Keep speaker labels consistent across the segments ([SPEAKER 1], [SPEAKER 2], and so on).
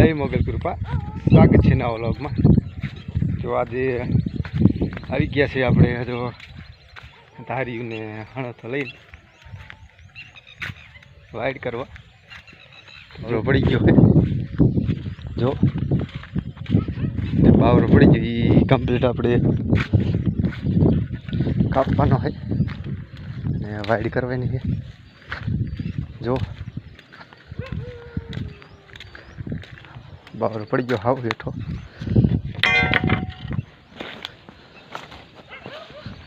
[SPEAKER 1] જય મોગલ કૃપા. સ્વાગત છે નવા વ્લોગમાં. તો આજે આવી ગયા છે આપણે જો ધારીને હણથ લઈને. વાઇડ કરવા. જો પડી ગયો જો. પાવર પડી ગયો. એ કમ્પ્લીટ આપણે કાપવાનો હોય ને વાઇડ કરવાની છે જો. બાવરો પડી ગયો હાવ હેઠો.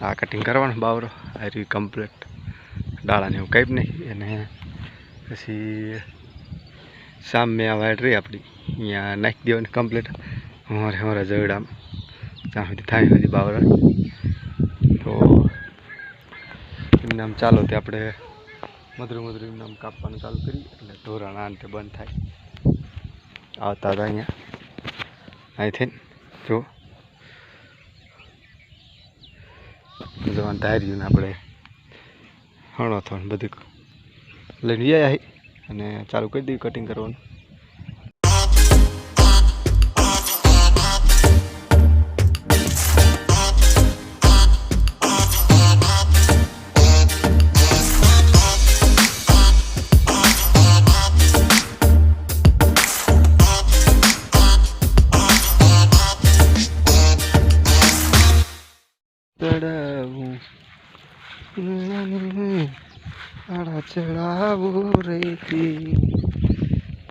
[SPEAKER 1] આ કટિંગ કરવાનો બાવરો આ રહ્યું કમ્પ્લીટ ડાળાને એવું કંઈ નહીં. અને પછી સામે આ વાઇડ રહી આપણી. અહીંયા નાખી દેવાની કમ્પ્લીટ અમારે અમારા જવડામાં ત્યાં સુધી થાય સુધી બાવરો તો એમને આમ ચાલો તે આપણે મધુરું મધુરું એમને આમ કાપવાનું ચાલુ કરીએ. એટલે ધોરણ આ બંધ થાય. આવતા હતા અહીંયા. અહીંથી જો જવાનું ધાર્યું ને આપણે હણો થો બધું. લઈને આવી અને ચાલુ કરી દીધું કટિંગ કરવાનું. આડા ચડાવું રેતી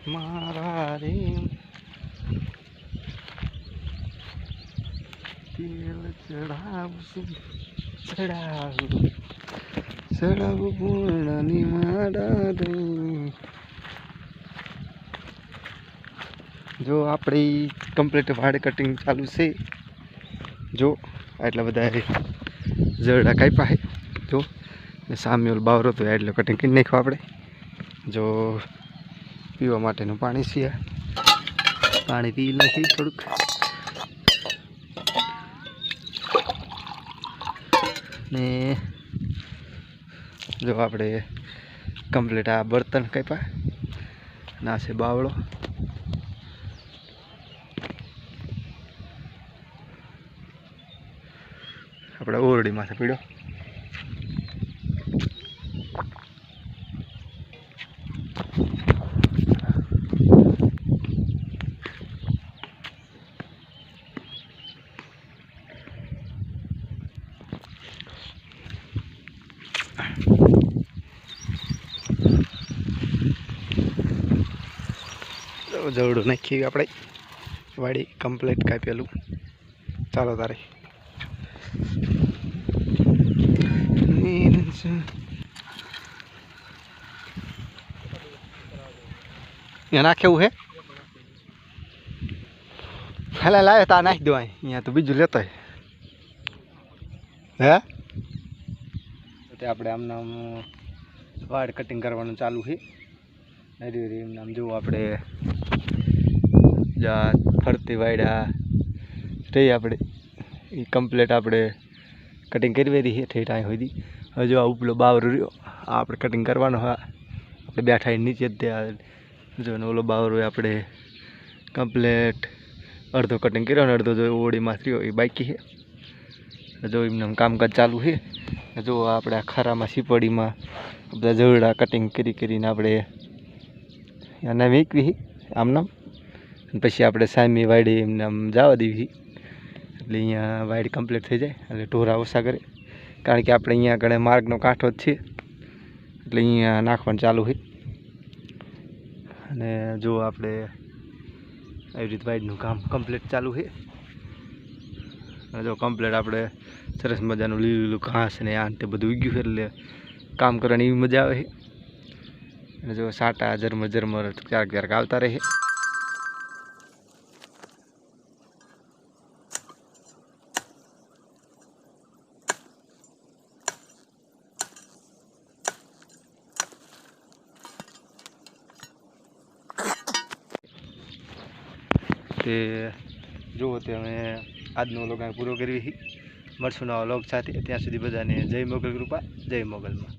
[SPEAKER 1] મારા રે. તેલ ચડાવશું. ચડાવું ચડાવું પૂર્ણની મારા રે જો આપણી કમ્પ્લીટ વાડ કટિંગ ચાલુ છે. જો આટલા બધા જરડા કાપ્યા જો સામે ઓલો બાવરો તો એટલે કટિંગ કરી નાખ્યો આપણે. જો પીવા માટેનું પાણી છે પાણી પી નાખી થોડુંક. ને જો આપણે કમ્પ્લીટ આ બર્તન કાપ્યા. ના છે બાવળો. આપણે ઓરડી માથે પીડ્યો જવડું નાખી આપણે વાડી કમ્પ્લીટ કાપેલું. ચાલો તારે. એના કેવું હે? હેલા લાવે તા નાખી દો અહીંયા તો બીજું લેતો હે. તે આપણે આમના આમ વાડ કટિંગ કરવાનું ચાલુ છે. હરી હરી એમને આમ જોવું આપણે. જા, ફરતી વાયડા. રહી આપણે. એ કમ્પ્લેટ આપણે કટિંગ કરી વેરી છે ઠેઠ અહીં સુધી હજુ આ ઉપલો બાવરો રહ્યો. આ આપણે કટિંગ કરવાનો હા. આપણે બેઠા નીચે જ ત્યાં. જો ઓલો બાવરો આપણે કમ્પ્લેટ અડધો કટિંગ કર્યો ને અડધો જો ઓળીમાં રહ્યો એ બાકી છે જો એમને કામકાજ ચાલુ છે જો આપણે આ ખરામાં સીપડીમાં બધા જવડા કટિંગ કરી કરીને આપણે એને વીકવી આમનામ. અને પછી આપણે સામી વાડી એમને આમ જવા દેવી એટલે અહીંયા વાઇડ કમ્પ્લીટ થઈ જાય. એટલે ઢોરા ઓછા કરે. કારણ કે આપણે અહીંયા આગળ માર્ગનો કાંઠો જ છે. એટલે અહીંયા નાખવાનું ચાલુ છે. અને જો આપણે આવી રીતે વાઇડનું કામ કમ્પ્લીટ ચાલુ છે. અને જો કમ્પ્લીટ આપણે સરસ મજાનું લીલું લીલું ઘાસ ને આ તે બધું ઉગ્યું છે. એટલે કામ કરવાની એવી મજા આવે છે. અને જો સાટા ઝરમર ઝરમર ક્યારેક ક્યારેક આવતા રહે તે જુઓ તે અમે આજનો વ્લોગ પૂરો કરવી મળશું નવા વ્લોગ સાથે. ત્યાં સુધી બધાને જય મોગલ કૃપા, જય મોગલમાં.